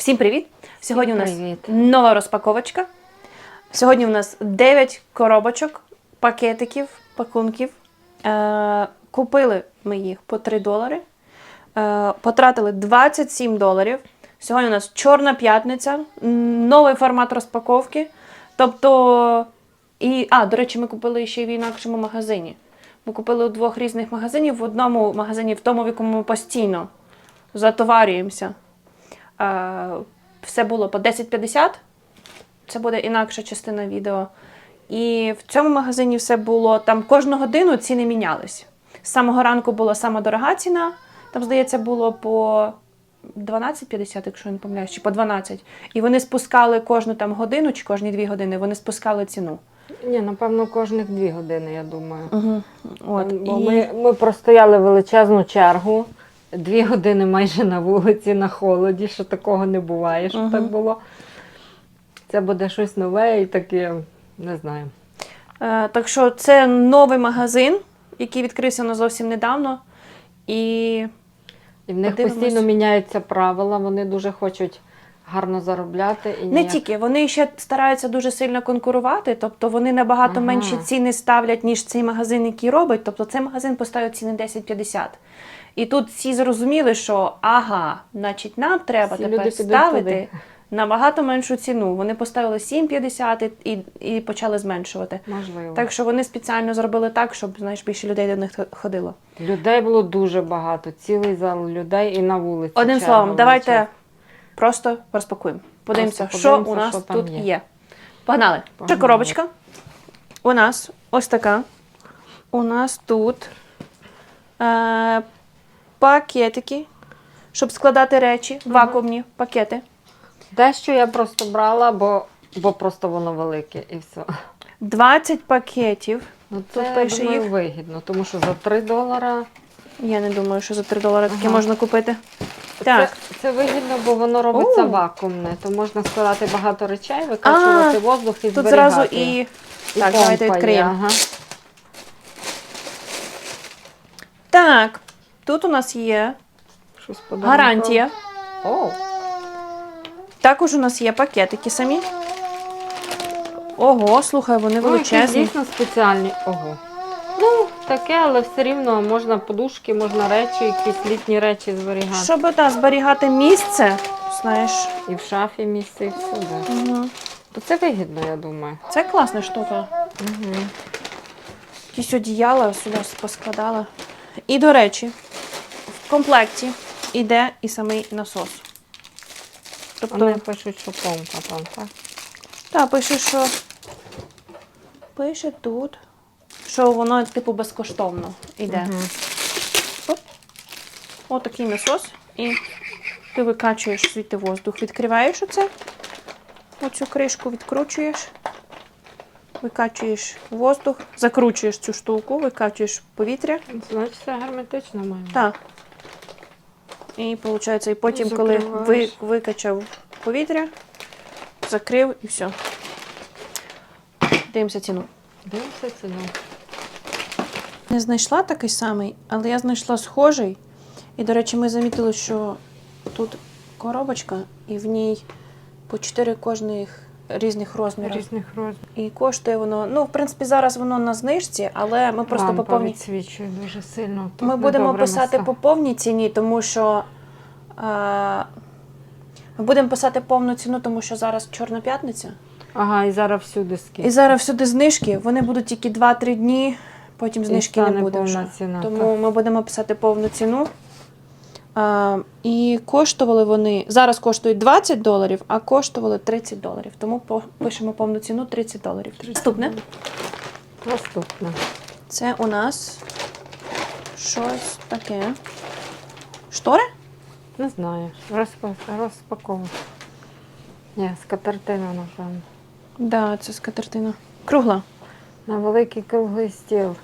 Всім привіт! Сьогодні у нас привіт. нова розпаковочка. Сьогодні у нас 9 коробочок, пакетиків, пакунків. Е, купили ми їх по 3 долари. Е, потратили 27 доларів. Сьогодні у нас Чорна п'ятниця, новий формат розпаковки. Тобто, і, а, до речі, ми купили ще й в інакшому магазині. Ми купили у двох різних магазинів. В одному магазині, в тому, в якому ми постійно затоварюємося. Е, все було по 10.50. Це буде інакша частина відео. І в цьому магазині все було там кожну годину ціни мінялись. З самого ранку була сама дорога ціна. Там, здається, було по 12.50, якщо я не помиляюсь, чи по 12. І вони спускали кожну там годину чи кожні дві години, вони спускали ціну. Ні, напевно, кожних дві години, я думаю. Угу. От, Бо і... ми, ми простояли величезну чергу, дві години майже на вулиці, на холоді, що такого не буває, щоб Мгм. так було. Це буде щось нове і таке, не знаю. Е, так що це новий магазин, який відкрився ну, зовсім недавно. І І в них Подивимось. постійно міняються правила, вони дуже хочуть гарно заробляти. І Не ніяк- тільки, вони ще стараються дуже сильно конкурувати, тобто вони набагато Ага. менші ціни ставлять, ніж цей магазин, який робить. Тобто цей магазин поставив ціни 10,50. І тут всі зрозуміли, що ага, значить, нам треба Всі тепер ставити туди. набагато меншу ціну. Вони поставили 7,50 і, і почали зменшувати. Можливо. Так що вони спеціально зробили так, щоб знаєш, більше людей до них ходило. Людей було дуже багато, цілий зал людей і на вулиці. Одним словом, давайте просто розпакуємо. Подивимося, Просто що подивимося, у нас що тут є. є. Погнали. Це коробочка. У нас ось така. У нас тут е, пакетики, щоб складати речі, вакуумні пакети. Дещо я просто брала, бо, бо просто воно велике і все. 20 пакетів. Ну, Тут це пише думаю, їх. вигідно, тому що за 3 долара Я не думаю, що за 3 долари таке Ага. можна купити. Так. Це, це вигідно, бо воно робиться О. вакуумне, то можна складати багато речей, викачувати воздух і Тут зберігати. зразу і. І Так, помпа давайте є, відкриємо. Ага. Так, тут у нас є Щось гарантія. О, Також у нас є пакетики самі. Ого, слухай, вони ну, якісь величезні. дійсно спеціальні. Ого. Ну, таке, але все рівно можна подушки, можна речі, якісь літні речі зберігати. Щоб та, зберігати місце, знаєш. І в шафі місце, і всюди. Угу. То це вигідно, я думаю. Це класна штука. Угу. Якісь одіяла сюди поскладала. І, до речі, в комплекті йде і самий насос. Тобто, Вони пишуть, що помпа там, так? та, пише, що пише тут, що воно типу безкоштовно йде. Мгм. Отакий насос. І ти викачуєш звідти воздух. Відкриваєш оце, оцю кришку відкручуєш, викачуєш воздух, закручуєш цю штуку, викачуєш повітря. Значить, це герметично має. Так. І виходить, і потім, І коли ви, викачав повітря, закрив і все. Дивимося ціну. Дивимося ціну. Не знайшла такий самий, але я знайшла схожий. І, до речі, ми замітили, що тут коробочка, і в ній по 4 кожних різних розмірів. Різних розмірів. І коштує воно. Ну, в принципі, зараз воно на знижці, але ми просто по повній. відсвічує дуже сильно. Тут Ми будемо писати по повній ціні, тому що. Е, ми будемо писати повну ціну, тому що зараз Чорна п'ятниця. Ага, і зараз всюди скільки. І зараз всюди знижки. Вони будуть тільки 2-3 дні, потім знижки не буде. Вже. ціна, Тому ми будемо писати повну ціну. А, і коштували вони. Зараз коштують 20 доларів, а коштували 30 доларів. Тому пишемо повну ціну 30 доларів. Наступне. Наступне. Це у нас щось таке. Штори? Не знаю. Розпа... Розпаковую. Ні, скатертина, напевно. Да, це скатертина. Кругла. На великий круглий стіл.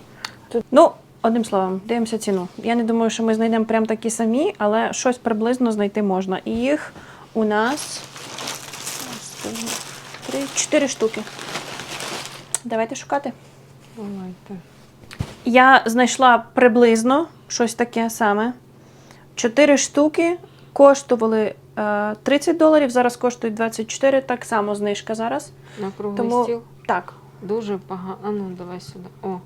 Ну, одним словом, дивимося ціну. Я не думаю, що ми знайдемо прям такі самі, але щось приблизно знайти можна. І їх у нас три, чотири штуки. Давайте шукати. Давайте. Я знайшла приблизно щось таке саме. Чотири штуки коштували е, 30 доларів, зараз коштують 24, так само знижка зараз. На круглий Тому стіл. так, Дуже багато. А ну давай сюди. О.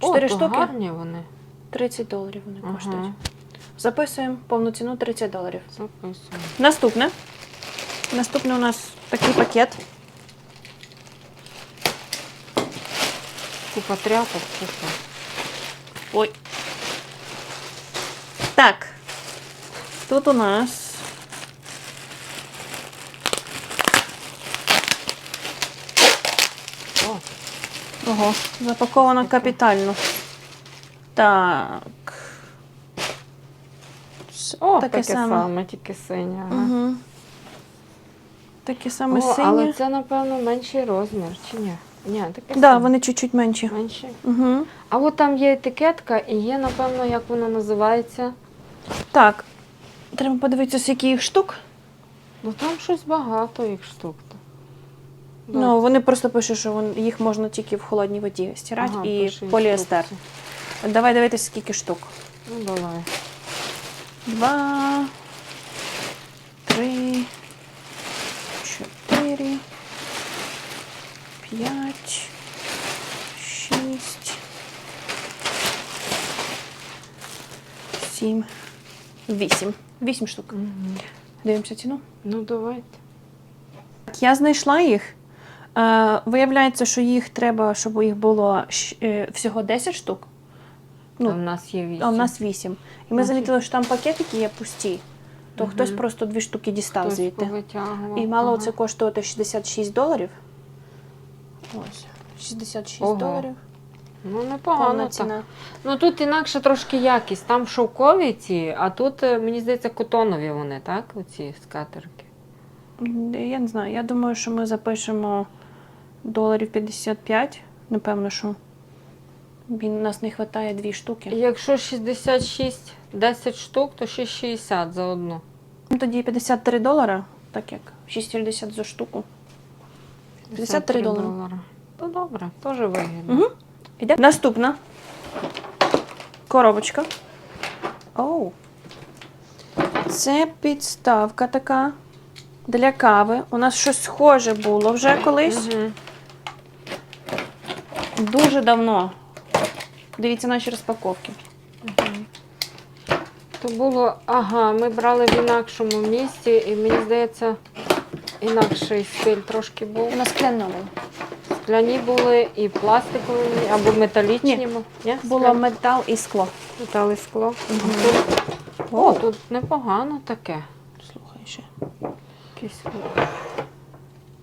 Чотири штуки? гарні вони. 30 доларів вони Ага. коштують. Записуємо повну ціну 30 доларів. Записуємо. Наступне. Наступне у нас такий пакет. Купа тряпок, що? Ой. Так. Тут у нас. О, Ого, запаковано капітально. Так. О таке таке, саме. саме. тільки синє. Ага. Угу. Таке саме О, синє. але це, напевно, менший розмір, чи ні? Ні, таке Да, саме. вони чуть-чуть менші. менші. Угу. А от там є етикетка і є, напевно, як вона називається. Так. Треба подивитися, скільки їх штук. Ну там щось багато їх штук. Да. Ну, вони просто пишуть, що вон- їх можна тільки в холодній воді стирати Ага, і поліестер. інструкція. Давай дивитися, скільки штук. Ну, давай. Два, три, чотири, п'ять, шість, сім, вісім. Вісім штук. Дивимося ціну. Ну, давайте. Я знайшла їх. Е, виявляється, що їх треба, щоб їх було е, всього 10 штук. Ну, а в нас є вісім. А в нас 8. І ми замітили, що там пакетики є пусті. То Мгм. хтось просто дві штуки дістав Хтось звідти. І мало Ага. це коштувати 66 доларів. Ось. 66 Ого. доларів. Ну, непогано ціна. Ну тут інакше трошки якість. Там шовкові ці, а тут, е, мені здається, котонові вони, так? Оці скатерки. Я не знаю. Я думаю, що ми запишемо доларів 55. Напевно, що він, нас не вистачає дві штуки. Якщо 66, 10 штук, то ще 60 за одну. Ну, Тоді 53 долара, так як 60 за штуку. 53 долари. Ну добре, теж вигідно. Угу. Іде. Наступна коробочка. Оу. Це підставка така для кави. У нас щось схоже було вже колись. Мгм. Дуже давно. Дивіться наші розпаковки. То було, ага, ми брали в інакшому місці, і мені здається, інакший стиль трошки був. У нас клянове. Скляні були і пластикові, або металічні. Ні. Ні? Було Скляні? метал і скло. метал і скло. А тут- О, тут непогано таке. Слухай ще. Якісь...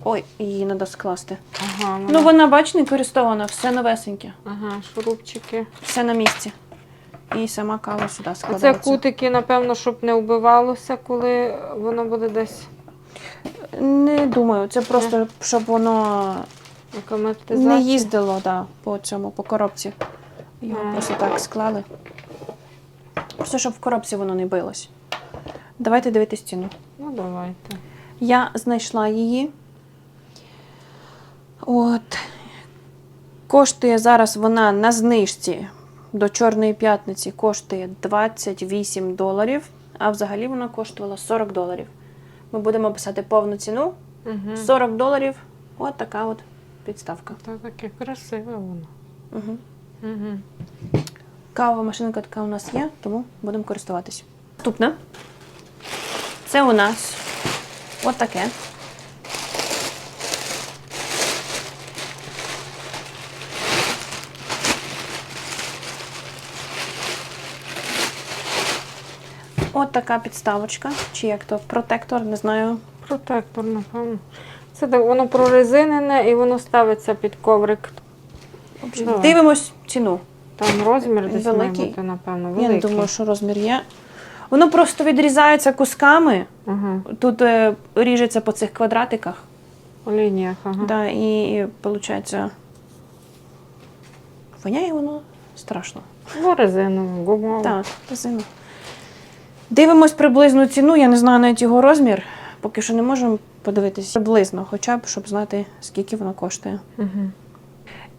Ой, її треба скласти. Ага, Ну, вона- вона, бач, не користована, все новесеньке, ага, шурупчики. все на місці. І сама кава сюди А це кутики, напевно, щоб не вбивалося, коли воно буде десь Не думаю, це просто, щоб воно не їздило да, по цьому, по коробці. Його Ага. просто так склали. Просто щоб в коробці воно не билось. Давайте дивитись ціну. Ну, давайте. Я знайшла її. От. Коштує зараз вона на знижці до Чорної п'ятниці коштує 28 доларів, а взагалі вона коштувала 40 доларів. Ми будемо писати повну ціну. Угу. 40 доларів. От така от підставка. Та таке красиве воно. Угу. Угу. Кавова машинка така у нас є, тому будемо користуватись. Наступне. Це у нас от От така підставочка, чи як то протектор, не знаю. Протектор, напевно. Це так, воно прорезинене і воно ставиться під коврик. В общем, Давай. Дивимось ціну. Там розмір десь має Великий? бути, напевно, Я великий. не думаю, що розмір є. Воно просто відрізається кусками. Ага. Тут е, ріжеться по цих квадратиках. У лініях, ага. Да, і, і виходить, воняє воно страшно. Ну, резинове, гумове. Так, резина. Дивимось приблизну ціну, я не знаю навіть його розмір. Поки що не можемо подивитися приблизно, хоча б, щоб знати, скільки воно коштує. Угу.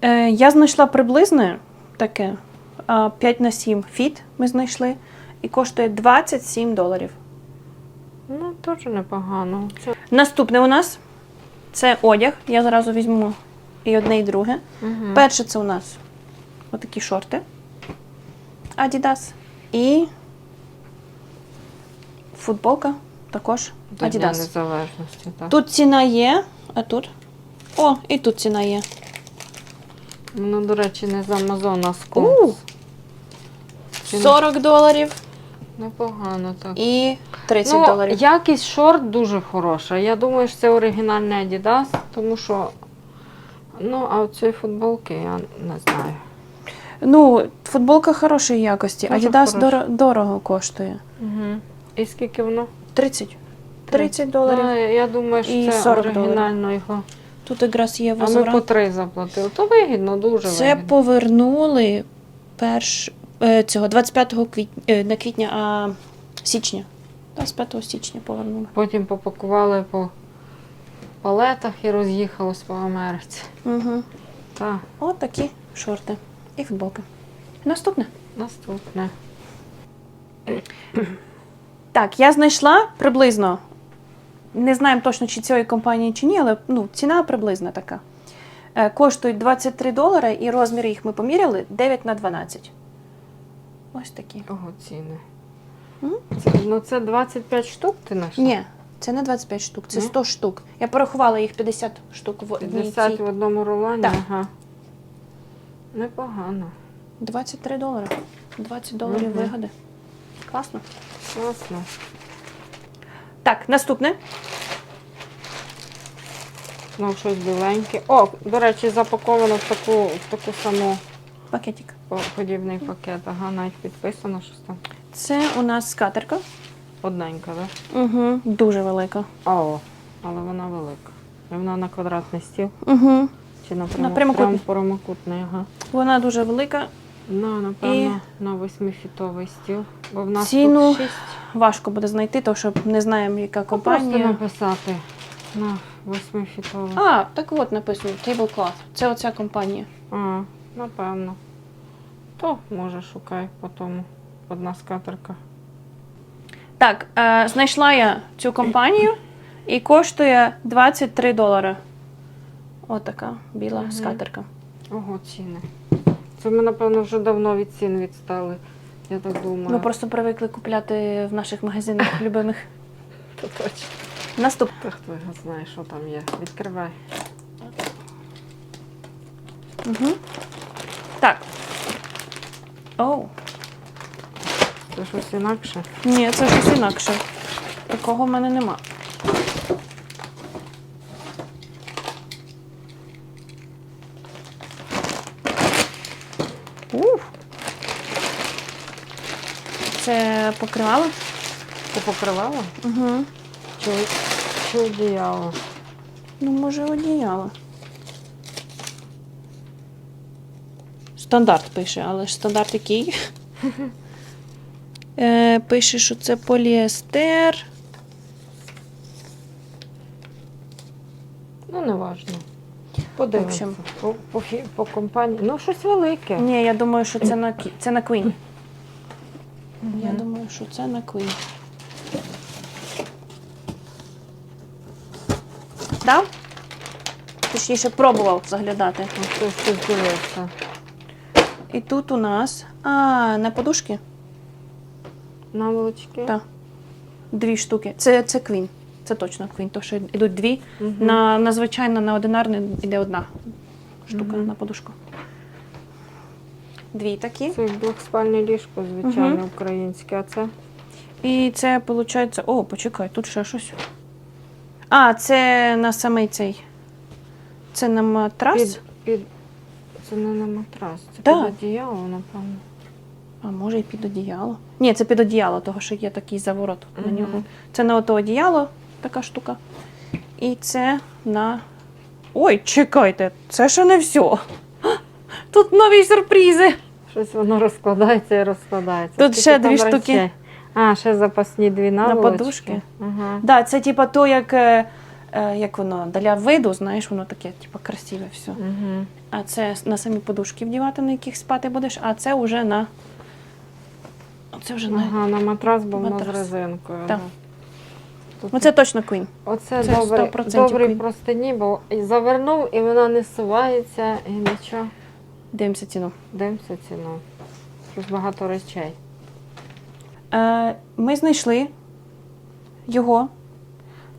Е, я знайшла приблизне таке 5 на 7 фіт ми знайшли, і коштує 27 доларів. Ну, Теж непогано. Це... Наступне у нас це одяг. Я зразу візьму і одне, і друге. Угу. Перше це у нас отакі шорти Adidas. І футболка також До Дня Adidas. незалежності, так. Тут ціна є, а тут. О, і тут ціна є. Воно, до речі, не з Амазона, а з У! Ціна 40 доларів Непогано так. і 30 ну, доларів. якість шорт дуже хороша. Я думаю, що це оригінальний Adidas, тому що. Ну, а от цієї футболки я не знаю. Ну, футболка хорошої якості. Дуже Adidas хороша. дор- дорого коштує. Угу. І скільки воно? 30. 30 доларів. Ну, я думаю, що І це 40 доларів. оригінально його. Тут якраз є А ми по три заплатили. То вигідно, дуже Це вигідно. повернули перш е, цього 25 квітня, е, не квітня, а січня. 25 січня повернули. Потім попакували по палетах і роз'їхалось по Америці. Угу. Так, От такі шорти і футболка. Наступне. наступне. Так, я знайшла приблизно. Не знаємо точно, чи цієї компанії чи ні, але ну, ціна приблизна така. Е, коштують 23 долари, і розміри їх ми поміряли 9 на 12. Ось такі. Ого, ціни. М? Це, ну це 25 штук ти знайшла? Ні, це не 25 штук, це Ні? 100 штук. Я порахувала їх 50 штук в одній 50 цій. в одному рулоні? Так. Ага. Непогано. 23 долари. 20 доларів Мгм. вигоди. Класно. Класно. Так, наступне. Знов щось біленьке. О, до речі, запаковано в таку, в таку саму Пакетик. по- подібний пакет. Ага, навіть підписано щось там. Це у нас скатерка. Одненька, так? Угу. Дуже велика. Да? О, але вона велика. І вона на квадратний стіл Угу. чи на, прямо, прямокутний. прямо прямокутний, ага. Вона дуже велика. Ну, напевно, на восьмифітовий стіл. Бо в нас Ціну тут шість. Важко буде знайти, тому що не знаємо, яка Ну, Просто компанія. написати на восьмифітовий. А, так от написано Tablecloth. Це оця компанія. А, напевно. То, може, шукай по тому. Одна скатерка. Так, е, знайшла я цю компанію і коштує 23 долари. Отака біла Мгм. скатерка. Ого, ціни. Це ми, напевно, вже давно від цін відстали. Я так думаю. Ми просто привикли купляти в наших магазинах любимих. То точно. Наступ. Та хто його знає, що там є. Відкривай. Угу. Так. Оу. Це щось інакше. Ні, це щось інакше. Такого в мене нема. Це покривало? Ти покривала? Угу. Чи, чи одіяло? Ну, може, одіяло. Стандарт пише, але ж стандарт який? е, пише, що це поліестер. Ну, не важно. Подивимося. По, по, по компанії. Ну, щось велике. Ні, я думаю, що це на, це на Queen. Що це на Queen. Так? Точніше, пробував заглядати. Ну. І тут у нас. А, на подушки? Наволочки? Так. Дві штуки. Це, це Queen. Це точно Queen, тому що йдуть дві. Мгм. На, на звичайно, на одинарний йде одна штука Мгм. на подушку. Дві такі. Це як двохспальне ліжко, звичайне, Мгм. українське, а це І це виходить. О, почекай, тут ще щось. А, це на самий цей. Це на матрас? під, під. Це не на матрас, це Так. під одіяло, напевно. А може і під одіяло. Ні, це під одіяло, того що є такий заворот на Мгм. нього. Це на ото одіяло, така штука. І це на. Ой, чекайте, це ще не все. Тут нові сюрпризи. Щось воно розкладається і розкладається. Тут Скільки ще там дві штуки. речей? А, ще запасні дві наволочки. подушки. Ага. Да, це типа то, як, е, е, як воно для виду, знаєш, воно таке, типа, красиве все. Угу. А це на самі подушки вдівати, на яких спати будеш, а це вже на. Це вже на. Ага, на матрас, бо воно з Матрас. резинкою. Так. ага. Тут Ну це точно Queen. Оце це добрий, 100% добрий Queen. простині, бо і завернув, і вона не сувається, і нічого. Дивимося ціну. Дивимося ціну. Щось багато речей. Е, ми знайшли його.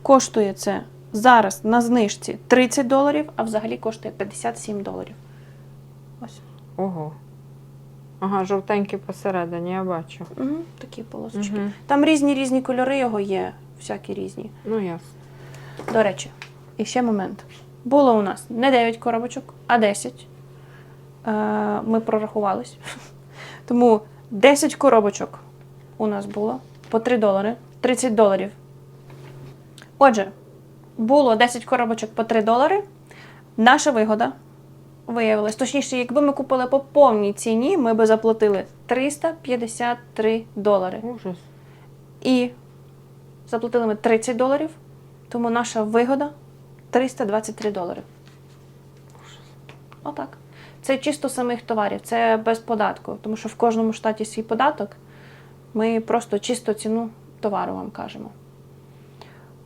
Коштує це зараз на знижці 30 доларів, а взагалі коштує 57 доларів. Ось. Ого. Ага, жовтенький посередині, я бачу. Угу, такі полосочки. Мгм. Там різні різні кольори його є, всякі різні. Ну, ясно. До речі, і ще момент. Було у нас не 9 коробочок, а 10. Е, ми прорахувались. Тому 10 коробочок у нас було по 3 долари, 30 доларів. Отже, було 10 коробочок по 3 долари. Наша вигода виявилась. Точніше, якби ми купили по повній ціні, ми би заплатили 353 долари. Ужас. І заплатили ми 30 доларів, тому наша вигода 323 долари. Отак. Це чисто самих товарів, це без податку, тому що в кожному штаті свій податок. Ми просто чисто ціну товару вам кажемо.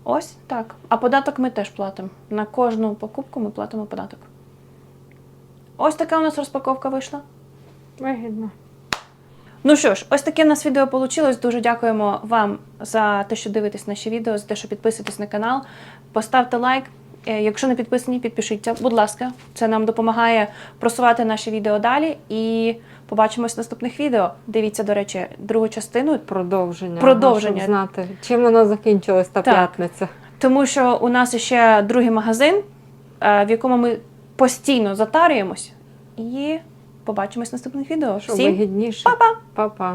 Ось так. А податок ми теж платимо. На кожну покупку ми платимо податок. Ось така у нас розпаковка вийшла. Вигідно. Ну що ж, ось таке в нас відео вийшло. Дуже дякуємо вам за те, що дивитесь наші відео, за те, що підписуєтесь на канал. Поставте лайк. Е, Якщо не підписані, підпишіться, будь ласка. Це нам допомагає просувати наші відео далі. І побачимось в наступних відео. Дивіться, до речі, другу частину, Продовження. Продовження. Щоб знати, чим вона закінчилась та Так. п'ятниця. тому що у нас ще другий магазин, е, в якому ми постійно затарюємось. І побачимось в наступних відео. Всім вигідніше. па-па! Па-па.